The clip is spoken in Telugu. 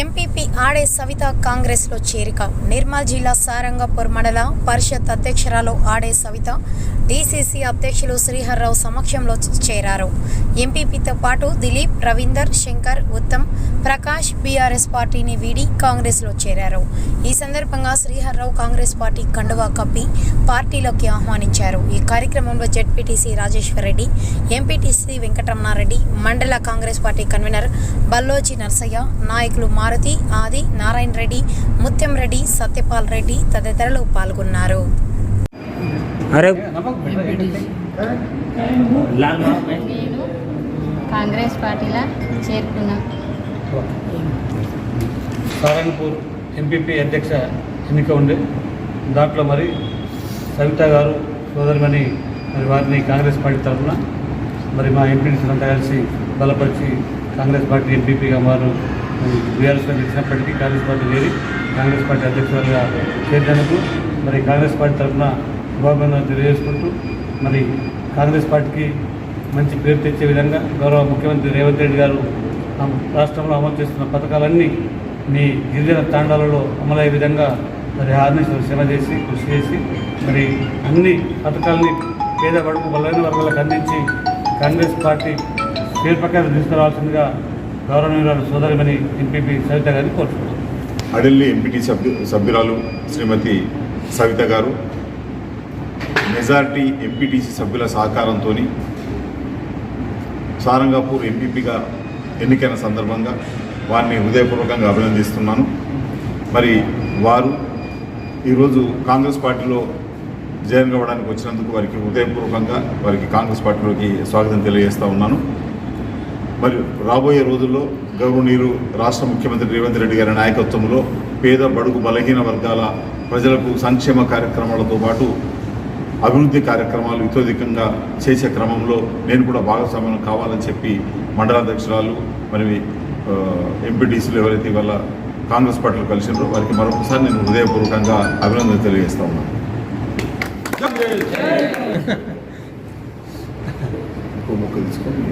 MPP Ade Savitha కాంగ్రెస్లో చేరిక. నిర్మల్ జిల్లా సారంగపూర్ మండల పరిషత్ అధ్యక్షురాలు ఆడే సవిత డీసీసీ అధ్యక్షులు శ్రీహర్రావు సమక్షంలో చేరారు. ఎంపీపీతో పాటు దిలీప్ రవీందర్ శంకర్ ఉత్తమ్ ప్రకాష్ బీఆర్ఎస్ పార్టీని వీడి కాంగ్రెస్లో చేరారు. ఈ సందర్భంగా శ్రీహర్రావు కాంగ్రెస్ పార్టీ కండువా కప్పి పార్టీలోకి ఆహ్వానించారు. ఈ కార్యక్రమంలో ZPTC Rajeshwar Reddy MPTC Venkataramana Reddy mandal Congress party convener Balloji Narsaiah నాయకులు మారుతి ఆది నారాయణ రెడ్డి ముత్యం రెడ్డి సత్యపాల్ రెడ్డి తదితరులు పాల్గొన్నారు. అరే. కాంగ్రెస్ పార్టీలో చేరుకున్నాం. సారంగపూర్ ఎంపీపీ అధ్యక్ష ఎన్నిక ఉండే. దాంట్లో మరి సవిత గారు సోదరిమణి మరి వారిని కాంగ్రెస్ పార్టీ తరఫున మరి మా ఎంపీని అంతా కలిసి బలపరిచి కాంగ్రెస్ పార్టీ ఎంపీపీగా వారు బీఆర్ఎస్లో గెలిచినప్పటికీ కాంగ్రెస్ పార్టీ చేరి కాంగ్రెస్ పార్టీ అధ్యక్షులుగా చేరినందుకు మరి కాంగ్రెస్ పార్టీ తరఫున శుభాభినందనలు తెలియజేసుకుంటూ మరి కాంగ్రెస్ పార్టీకి మంచి పేరు తెచ్చే విధంగా గౌరవ ముఖ్యమంత్రి రేవంత్ రెడ్డి గారు రాష్ట్రంలో అమలు చేస్తున్న పథకాలన్నీ మీ గిరిజన తాండాలలో అమలయ్యే విధంగా మరి ఆర్నిష్ శ్రమ చేసి కృషి చేసి మరి అన్ని పథకాలని పేద బడుగు బలైన వర్గాలకు అందించి కాంగ్రెస్ పార్టీ పేరు ప్రకారం తీసుకురావాల్సిందిగా గౌరవనీయురాలు సోదరిమణి ఎంపీపీ సవిత గారిని కోరుతున్నాను అడెల్లి ఎంపీటీ సభ్యు సభ్యురాలు శ్రీమతి సవిత గారు మెజార్టీ ఎంపీటీసీ సభ్యుల సహకారంతో సారంగాపూర్ ఎంపీపీగా ఎన్నికైన సందర్భంగా వారిని హృదయపూర్వకంగా అభినందిస్తున్నాను. మరి వారు ఈరోజు కాంగ్రెస్ పార్టీలో జాయిన్ కావడానికి వచ్చినందుకు వారికి హృదయపూర్వకంగా వారికి కాంగ్రెస్ పార్టీలోకి స్వాగతం తెలియజేస్తా ఉన్నాను. మరి రాబోయే రోజుల్లో గౌరవనీయులు రాష్ట్ర ముఖ్యమంత్రి రేవంత్ రెడ్డి గారి నాయకత్వంలో పేద బడుగు బలహీన వర్గాల ప్రజలకు సంక్షేమ కార్యక్రమాలతో పాటు అభివృద్ధి కార్యక్రమాలు ఇతోధికంగా చేసే క్రమంలో నేను కూడా భాగస్వామ్యం కావాలని చెప్పి మండలాధ్యక్షురాలు మరి ఎంపీటీసీలు ఎవరైతే ఇవాళ కాంగ్రెస్ పార్టీలో కలిసినారో వారికి మరొకసారి నేను హృదయపూర్వకంగా అభినందన తెలియజేస్తా ఉన్నాను. ఇంకో మొక్క తీసుకోండి.